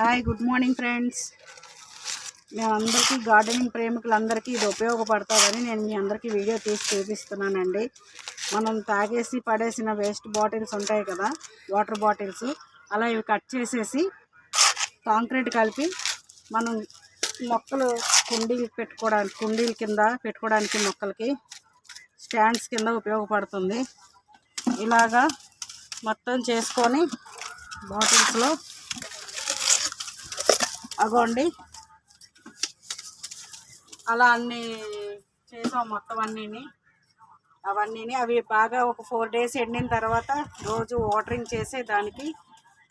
Hi good morning friends. మేమందరికీ gardening ప్రేమికులందరికీ ఇది ఉపయోగపడుతుందని నేను మీ అందరికీ వీడియో తీసి చూపిస్తున్నానండి. మనం తాగేసి పడేసిన వేస్ట్ బాటిల్స్ ఉంటాయి కదా వాటర్ బాటిల్స్. అలా ఇవి కట్ చేసేసి కాంక్రీట్ కలిపి మనం మొక్కలు కుండీలు పెట్టుకోవడానికి కుండీల కింద పెట్టుకోవడానికి మొక్కలకి స్టాండ్స్ కింద ఉపయోగపడుతుంది. ఇలాగా మొత్తం చేసుకొని బాటిల్స్లో అగోండి. అలా అన్నీ చేసాం మొత్తం అన్నీని. అవన్నీని అవి బాగా ఒక ఫోర్ డేస్ ఎండిన తర్వాత రోజు వాటరింగ్ చేసే దానికి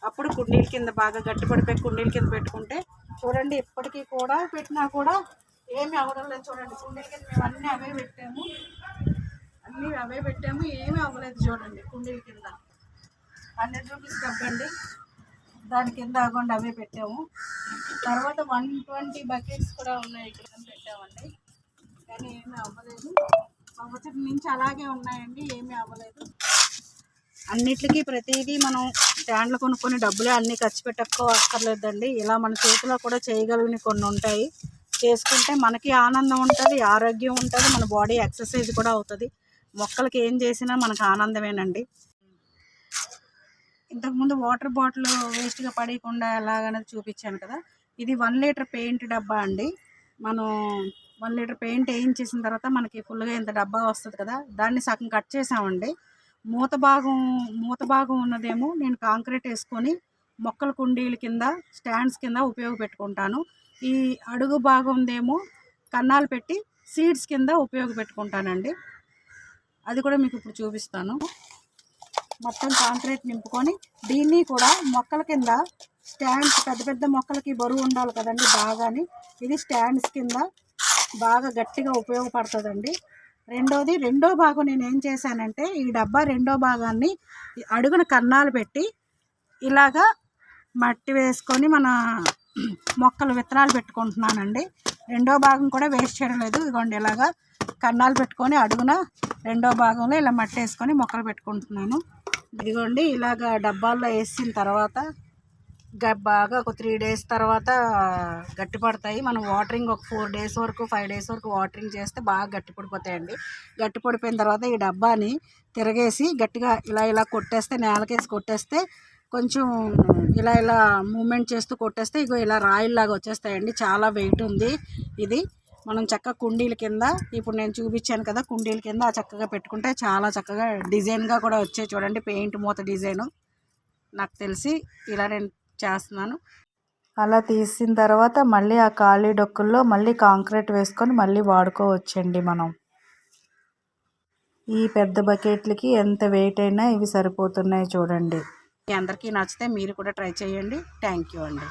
అప్పుడు కుండీల కింద బాగా గట్టిపడిపోయి కుండీల కింద పెట్టుకుంటే చూడండి ఇప్పటికీ కూడా పెట్టినా కూడా ఏమి అవ్వడం లేదు చూడండి. కుండీల కింద మేము అన్నీ అవే పెట్టాము. అన్నీ అవే పెట్టాము. ఏమీ అవ్వలేదు చూడండి కుండీల కింద. అన్నీ చూపిస్తాం దాని కింద అగొండి అవే పెట్టాము. తర్వాత వన్ ట్వంటీ బకెట్స్ కూడా ఉన్నాయి ఇక్కడ పెట్టామండి. కానీ ఏమీ అవ్వలేదు. సంవత్సరం నుంచి అలాగే ఉన్నాయండి ఏమీ అవ్వలేదు. అన్నిటికీ ప్రతిదీ మనం స్టాండ్లు కొనుక్కొని డబ్బులే అన్నీ ఖర్చు పెట్టక్కో అక్కర్లేదండి ఇలా మన చేతిలో కూడా చేయగలిగిన కొన్ని ఉంటాయి. చేసుకుంటే మనకి ఆనందం ఉంటుంది ఆరోగ్యం ఉంటుంది మన బాడీ ఎక్సర్సైజ్ కూడా అవుతుంది. మొక్కలకి ఏం చేసినా మనకు ఆనందమేనండి. ఇంతకుముందు వాటర్ బాటిల్ వేస్ట్గా పడేయకుండా ఎలాగనేది చూపించాను కదా. ఇది వన్ లీటర్ పెయింట్ డబ్బా అండి. మనం వన్ లీటర్ పెయింట్ వేయించేసిన తర్వాత మనకి ఫుల్గా ఇంత డబ్బా వస్తుంది కదా. దాన్ని సగం కట్ చేసామండి. మూత భాగం మూత భాగం ఉన్నదేమో నేను కాంక్రీట్ వేసుకొని మొక్కల కుండీల కింద స్టాండ్స్ కింద ఉపయోగపెట్టుకుంటాను. ఈ అడుగు భాగందేమో కన్నాలు పెట్టి సీడ్స్ కింద ఉపయోగపెట్టుకుంటానండి. అది కూడా మీకు ఇప్పుడు చూపిస్తాను. మొత్తం కాంక్రీట్ నింపుకొని దీన్ని కూడా మొక్కల కింద స్టాండ్స్ పెద్ద పెద్ద మొక్కలకి బరువు ఉండాలి కదండి బాగాని. ఇది స్టాండ్స్ కింద బాగా గట్టిగా ఉపయోగపడుతుందండి. రెండోది రెండో భాగం నేను ఏం చేశానంటే ఈ డబ్బా రెండో భాగాన్ని అడుగున కన్నాలు పెట్టి ఇలాగా మట్టి వేసుకొని మన మొక్కలు విత్తనాలు పెట్టుకుంటున్నానండి. రెండో భాగం కూడా వేస్ట్ చేయడం లేదు. ఇదిగోండి ఇలాగా కన్నాలు పెట్టుకొని అడుగున రెండో భాగంలో ఇలా మట్టి వేసుకొని మొక్కలు పెట్టుకుంటున్నాను. ఇదిగోండి ఇలాగ డబ్బాల్లో వేసిన తర్వాత గ- బాగా ఒక త్రీ డేస్ తర్వాత గట్టి పడతాయి. మనం వాటరింగ్ ఒక ఫోర్ డేస్ వరకు ఫైవ్ డేస్ వరకు వాటరింగ్ చేస్తే బాగా గట్టి పడిపోతాయండి. తర్వాత ఈ డబ్బాని తిరగేసి గట్టిగా ఇలా ఇలా కొట్టేస్తే నేలకేసి కొట్టేస్తే కొంచెం ఇలా ఇలా మూమెంట్ చేస్తూ కొట్టేస్తే ఇగో ఇలా రాయిల్లాగా వచ్చేస్తాయండి. చాలా వెయిట్ ఉంది ఇది. మనం చక్కగా కుండీల కింద ఇప్పుడు నేను చూపించాను కదా కుండీల కింద ఆ చక్కగా పెట్టుకుంటే చాలా చక్కగా డిజైన్గా కూడా వచ్చాయి చూడండి పెయింట్ మూత డిజైను. నాకు తెలిసి ఇలా నేను చేస్తున్నాను. అలా తీసిన తర్వాత మళ్ళీ ఆ ఖాళీ డొక్కుల్లో మళ్ళీ కాంక్రీట్ వేసుకొని మళ్ళీ వాడుకోవచ్చండి మనం. ఈ పెద్ద బకెట్లకి ఎంత వెయిట్ అయినా ఇవి సరిపోతున్నాయి చూడండి. అందరికీ నచ్చితే మీరు కూడా ట్రై చేయండి. థ్యాంక్ యూ అండి.